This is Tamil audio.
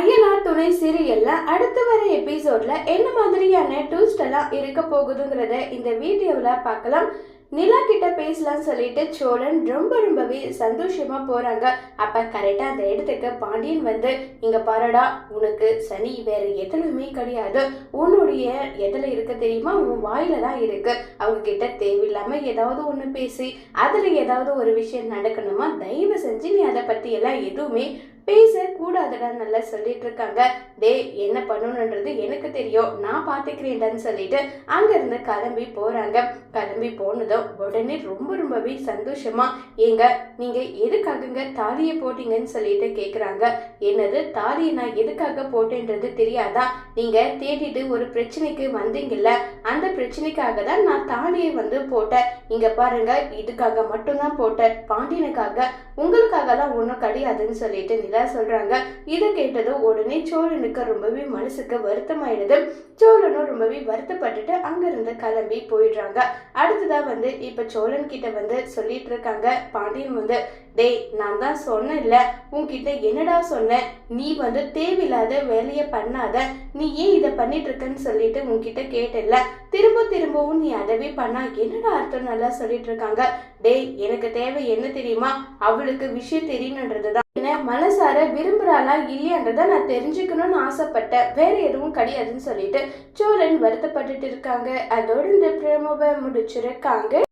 ஐயனார் துணை சீரியல்ல அடுத்து வர எபிசோட்ல என்ன மாதிரியான ட்விஸ்ட் எல்லாம் இருக்க போகுதுங்கிறத இந்த வீடியோவில் பார்க்கலாம். நிலா கிட்ட பேசலாம்னு சொல்லிட்டு சோழன் ரொம்ப ரொம்பவே சந்தோஷமா போறாங்க. அப்ப கரெக்டா அந்த இடத்துக்கு பாண்டியன் வந்து இங்க பாருடா உனக்கு சனி வேற எதுலுமே கிடையாது. உன்னுடைய எதுல இருக்க தெரியுமா? உன் வாயில தான் இருக்கு. அவங்க கிட்ட தேவையில்லாம ஏதாவது ஒண்ணு பேசி அதுல ஏதாவது ஒரு விஷயம் நடக்கணுமா? தயவு செஞ்சு நீ அதை பத்தி எல்லாம் எதுவுமே பேசக்கூடாதுடா நல்லா சொல்லிட்டு இருக்காங்க டே என்ன பண்ணணுன்றது எனக்கு தெரியும். நான் பார்த்துக்கிறேன்டான்னு சொல்லிட்டு அங்கேருந்து கிளம்பி போகிறாங்க கிளம்பி போனதும் உடனே ரொம்ப ரொம்பவே சந்தோஷமா ஏங்க நீங்கள் எதுக்காகங்க தாலியை போட்டீங்கன்னு சொல்லிட்டு கேட்குறாங்க என்னது தாலியை நான் எதுக்காக போட்டேன்றது தெரியாதா? நீங்கள் தேடிட்டு ஒரு பிரச்சனைக்கு வந்தீங்கல்ல அந்த பிரச்சனைக்காக தான் நான் தாலியை வந்து போட்டேன். இங்கே பாருங்க இதுக்காக மட்டும்தான் போட்டேன். பாண்டியனுக்காக உங்களுக்காகலாம் ஒன்றும் கிடையாதுன்னு சொல்லிட்டு நிலா சொல்றாங்க. இதை கேட்டதும் உடனே சோழனுக்கு ரொம்பவே மனசுக்கு வருத்தமாயிடுது. சோழனும் ரொம்பவே வருத்தப்பட்டுட்டு அங்கிருந்து கிளம்பி போயிடுறாங்க. அடுத்ததா வந்து இப்ப சோழன் கிட்ட வந்து சொல்லிட்டு இருக்காங்க. பாண்டியன் வந்து டேய் நான் தான் சொன்னேன்ல உன்கிட்ட என்னடா சொன்னேன் நீ வந்து தேவையில்லாத வேலையை பண்ணாத. நீ ஏன் இதை பண்ணிட்டு இருக்கன்னு சொல்லிட்டு உன்கிட்ட கேட்டல திரும்ப திரும்பவும் நீ அதவே பண்ணா என்னடா அர்த்தம் நல்லா சொல்லிட்டு இருக்காங்க. டேய் எனக்கு தேவை என்ன தெரியுமா? அவளுக்கு விஷயம் தெரியணுன்றது தான் என்ன மனசார விரும்புறாளா இல்லையான்றத நான் தெரிஞ்சுக்கணும்னு ஆசைப்பட்டேன். வேற எதுவும் கிடையாதுன்னு சொல்லிட்டு சோழன் வருத்தப்பட்டுட்டு இருக்காங்க. அதோட இந்த பிரேமவை முடிச்சிருக்காங்க.